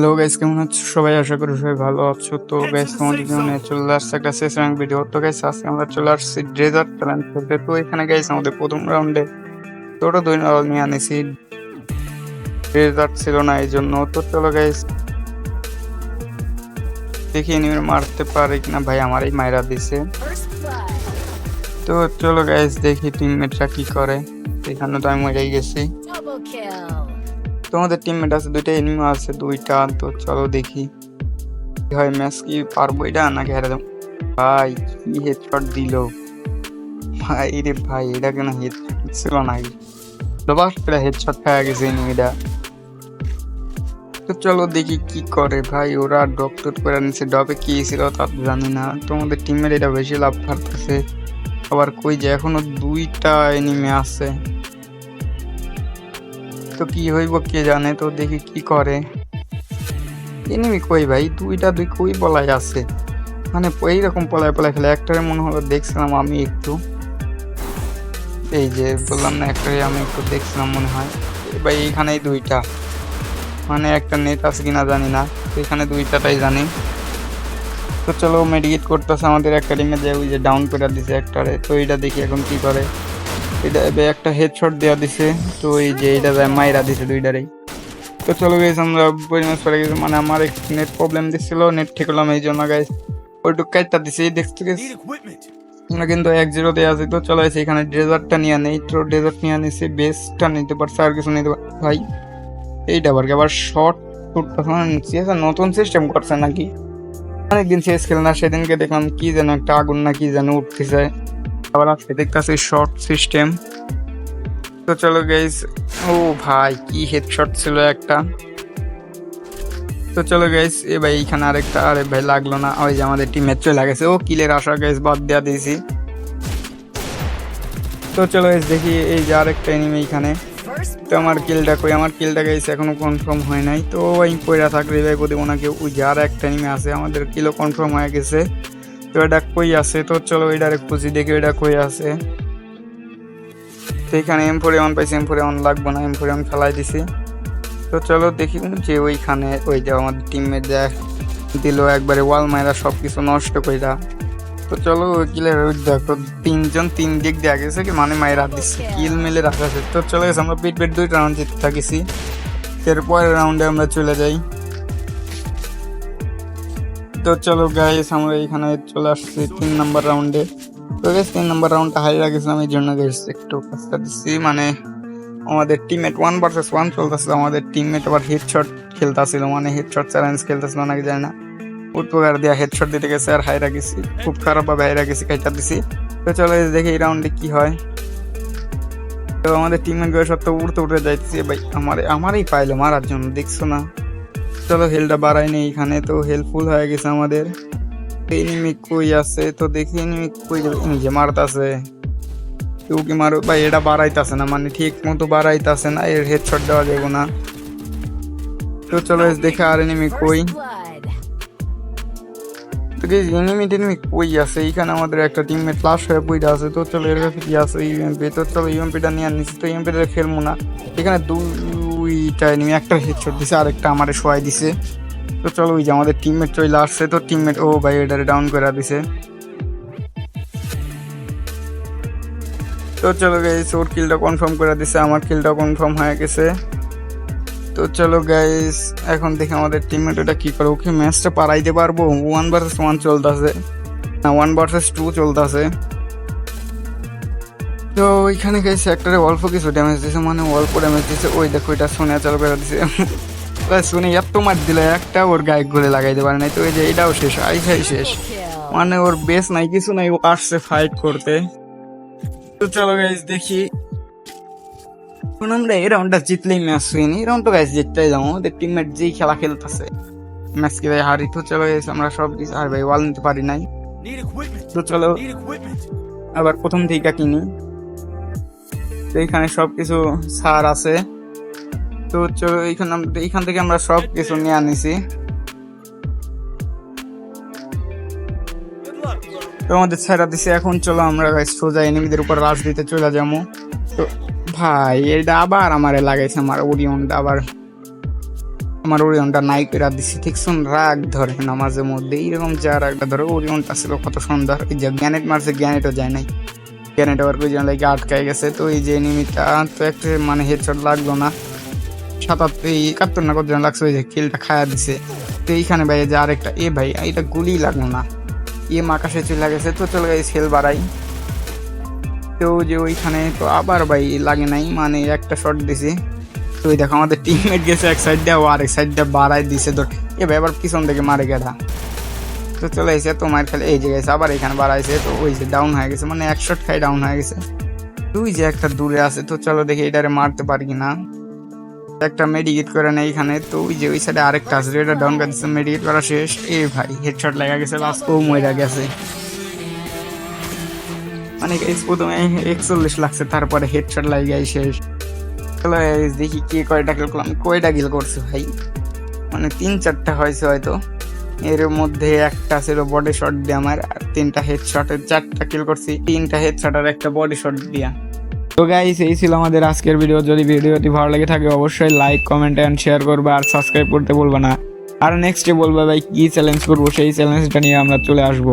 Hello guys কেমন আছো? সবাই আশা করি সবাই ভালো আছো। তো গাইস তোমাদের জন্য চলে আসছে একটা শেষ র্যাঙ্ক ভিডিও তো গাইস আজকে আমরা চলে আসছি ড্রেজার্ট চ্যালেঞ্জ করতে তো এখানে গাইস আমাদের প্রথম রাউন্ডে ছোট দুই রাউন্ড নিয়ে আনিছি। ড্রেজার্ট ছিল না এই জন্য তো চলো গাইস দেখি এনিমি মারতে পারে কিনা। ভাই আমারই মায়েরা দিছে। তো চলো গাইস দেখি টিমমেটরা কি করে। এখানে তো আমি মরেই গেছি। তোমাদের টিমমেট আছে, দুইটা এনিমি আছে, দুইটা, তো চলো দেখি। কি হয় ম্যাচ কি পারব এটা নাকি হেরে দেবো? ভাই, কি হেডশট দিল? ভাই রে ভাই, এটা কেন হেডশট ছিল নাকি? দবাস করে হেডশট খাওয়া গেছে এনিমিটা তো চলো দেখি কি করে, ভাই, ওরা ডপ টপ করে নিচ্ছে ডবে কি ছিল তা জানি না। তোমাদের টিমের এটা বেশি লাভ পারতেছে আবার কই যে, এখনও দুইটা এনিমি আছে। তো কি হইব, কে জানে, তো দেখি কি করে। এনিমি কই ভাই? দুইটা দুই কই বলাই আছে। মানে এইরকম পলায় পলায় খেলে, একটারে মনে হলো দেখছিলাম আমি একটু। এই যে বললাম না, একটারে আমি একটু দেখছিলাম মনে হয়। ভাই, এইখানেই দুইটা। মানে একটা নেট আছে কিনা জানি না, এখানে দুইটাটাই জানি। তো চলো মেডিকেট করতেছে আমাদের একটা একাডেমি যে ওই যে ডাউন করে দিছে একটারে। তো এইটা দেখি এখন কি করে। এটা একটা হেডশট দেওয়া দিছে। তো এই যে এটা মাইরা দিছে দুইটারেই। তো চলো গাইস আমরা পরিমাণ পরে গেছি। মানে আমার নেট প্রবলেম দিছিল নেট ঠিক হলাম এই জন্য গাইস ওইটুক কাইটটা দিছে এই দেখতে গেছি কিন্তু এক জিরো দিয়ে আছি। তো চলো এসে এখানে ডেজার্টটা নিয়ে নেই। তো ডেজার্ট নিয়ে নিছি বেসটা নিতে পারছে আর কিছু নিতে পার ভাই এইটা আবার কি? আবার শর্ট করতেছে নতুন সিস্টেম করছে নাকি? অনেকদিন শেষ খেলে না সেদিনকে দেখলাম কি যেন একটা আগুন না কি যেন উঠতেছে। আবার আজকে দেখতেছি শর্ট সিস্টেম তো চলো গাইজ ও ভাই, কি হেডশট ছিল একটা। তো চলো গাইস এ ভাই এইখানে আরেকটা, আরে ভাই লাগল না, ওই যে আমাদের টিমের চলে গেছে। ও কিলের আশা গাইস বাদ দেওয়া দিয়েছি। তো চলো গাইস দেখি এই যে আরেকটা এনিমি এইখানে তো আমার কিলটা কই? আমার কিলটা গাইস এখনও কনফার্ম হয় নাই। তো ওই কইরা থাক রিভাইভ দেবো নাকি ওই যে আর একটা এনিমি আছে, আমাদের কিলো কনফার্ম হয়ে গেছে। তো এটা কই আছে? তো চলো এটারে খুঁজি, দেখি এটা কই আছে। তো এখানে এম ফোর এমন পাইছি এম ফোর এমন লাগবো না এম ফোর এমন ফেলাই দিছি। তো চলো দেখি যে ওইখানে ওই যে আমাদের টিমমেট যা দিল, একবারে ওয়াল মাইরা সব কিছু নষ্ট কইরা। তো চলো ওই ওই দেখো তিনজন তিন দিক দিয়ে গেছে কি মানে মায়ের হাত দিচ্ছে কিল মিলে রাখা আছে। তো চলে গেছে আমরা পিট পিট দুইটা রাউন্ড জিতে থাকিছি। এরপরের রাউন্ডে আমরা চলে যাই। তো চলো গাইস আমরা এখানে চলে আসছি তিন নাম্বার রাউন্ডে তো গাইস তিন নাম্বার রাউন্ডটা হারিয়ে গেছিলাম এই জন্য গাইস একটু কাজটা দিচ্ছি। মানে আমাদের টিমমেট ওয়ান ভার্সেস ওয়ান চলতেছিল, আমাদের টিমমেট আবার হেডশট খেলতেছিল মানে হেডশট চ্যালেঞ্জ খেলতেছিল নাকি জানি না। উৎপকার দিয়া হেডশট দিতে গেছে আর হাইরা গেছি, খুব খারাপ ভাবে হাইরা গেছি, কাইটা দিছি। তো চলো দেখি এই রাউন্ডে কি হয়। তো আমাদের টিমেরগুলো সব তো উড়তে উড়তে যাইতেছে, ভাই, আমার আমারই পাইলো মারার জন্য, দেখছ না? চলো হেলটা বাড়াই নেই এখানে, তো হেল্পফুল হয়ে গেছে আমাদের। এনিমি কই আছে, তো দেখি এনিমি কই যাবে নিজে মারতাছে। কেউ কি মারো ভাই, এটা বাড়াইতাছে না মানে ঠিক মতো বাড়াইতাছে না, এর হেডশট দেওয়া যাবে না। তো চলো দেখে আর এনিমি কই. তো এনিমি টেনিমি কই আছে? এইখানে আমাদের একটা টিমমেট ক্লাস হয়ে পইটা আছে, তো চলো, এর কাছে কি আছে? ইউএমপি তো চলো ইউএমপিটা নিয়ে নিচ্ছি তো ইউএমপিটা খেলব না। এখানে দুইটা এনিমি একটা হেডশট দিছে, আরেকটা আমারে শোয়াই দিছে। তো চলো ওই যে আমাদের টিমমেট চলে আসছে, তো টিমমেট ও ভাই এটারে ডাউন করে দিছে। তো চলো গাইস ওর কিলটা কনফার্ম করে দিছে, আমার কিলটা কনফার্ম হয়ে গেছে। তো চলো গাইস এখন দেখি আমাদের টিমমেট ওটা কি করে, ওকে ম্যাচটা পারাইতে পারব? ওয়ান ভার্সেস ওয়ান চলতেছে। না ওয়ান ভার্সেস টু চলতেছে। তো ওইখানে গাইস একটারে অল্প কিছু ড্যামেজ দিছে মানে অল্প ড্যামেজ দিছে। ওই দেখো, এটা সোনিয়া চালু করে দিছে। শুনে এত মার দিল, একটা ওর গায়ে ঘুরে লাগাইতে পারে নাই। তো এই যে এটাও শেষ, আই খাই শেষ। মানে ওর বেস নাই, কিছু নাই, ও আসছে ফাইট করতে। তো চলো গাইস দেখি। এখন আমরা এই রাউন্ডটা জিতলেই ম্যাচ উইন এই রাউন্ড তো গাইস জিততেই যাব আমাদের টিমমেট যেই খেলা খেলতেছে। ম্যাচ কি ভাই হারি? তো চলো গাইস আমরা সব কিছু আর ভাই ওয়াল নিতে পারি নাই। তো চলো, আবার প্রথম থেকে কিনি। তো এখানে সব কিছু সার আছে। তো চলো এইখানে এইখান থেকে আমরা সব কিছু নিয়ে আনিছি. তো আমাদের ছেড়া দিছে, এখন চলো আমরা সোজা এনিমিদের উপর রাজ দিতে চলে যাব। তো ভাই, এটা আবার আমারে লাগাইছে আমার ওরিয়নটা আবার। আমার ওরিয়নটা নাই করে দিছি, ঠিক শুন, রাগ ধরে না মাঝে মধ্যে এইরকম যা রাগটা ধরে ওরিয়নটা ছিল কত সুন্দর। এই যে গ্যানেট মারছে, গ্যানেটও যায় নাই। গ্যানেট আবার কুইজন লাগে আটকায় গেছে? তো এই যে এনিমিটা তো একটা মানে হেডশট লাগল না। সাতাত্তর একাত্তর না কতজন লাগছে ওই যে কিলটা খায়া দিছে। তো এইখানে ভাই যে আরেকটা, এ ভাই, এটা গুলি লাগল না। এ আকাশে চলে গেছে, তো চলে গেছে সেল বাড়াই। তো যে ওইখানে তো আবার ভাই লাগে নাই মানে একটা শট দিছে। তো ওই দেখো আমাদের টিমমেট গেছে এক সাইড দিয়ে, ও আরেক সাইড দিয়ে বাড়াই দিছে। তো এ ভাই আবার পিছন থেকে মারে গেটা তো চলে এসে তোমার খেলে এই জায়গায় আবার এখানে বাড়াইছে। তো ওই যে ডাউন হয়ে গেছে মানে এক শট খাই ডাউন হয়ে গেছে। তুই যে একটা দূরে আছে, তো চলো দেখি এটারে মারতে পারি না একটা মেডিকেট করে নেই এখানে, তো ওই যে ওই সাইডে আরেকটা আছে এটা ডাউন করে দিচ্ছে মেডিকেট করা শেষ। এ ভাই হেডশট লাগা গেছে লাস্ট ও মইরা গেছে। মানে প্রথমে একচল্লিশ লাগছে, তারপরে হেডশট লাগিয়ে শেষ। দেখি কে কয়টা কিল করলাম কয়টা কিল করছে ভাই? মানে তিন চারটা হয়েছে হয়তো। এর মধ্যে একটা ছিল বডি শট দিয়ে আমার, আর তিনটা হেড শটের চারটা কিল করছি। তিনটা হেড শট আর একটা বডি শট দিয়া। তো গাইস এই ছিল আমাদের আজকের ভিডিও যদি ভিডিওটি ভালো লেগে থাকে, অবশ্যই লাইক কমেন্ট এন্ড শেয়ার করবে, আর সাবস্ক্রাইব করতে বলবে না। আর নেক্সটে বলবে, ভাই, কি চ্যালেঞ্জ করব? সেই চ্যালেঞ্জটা নিয়ে আমরা চলে আসব।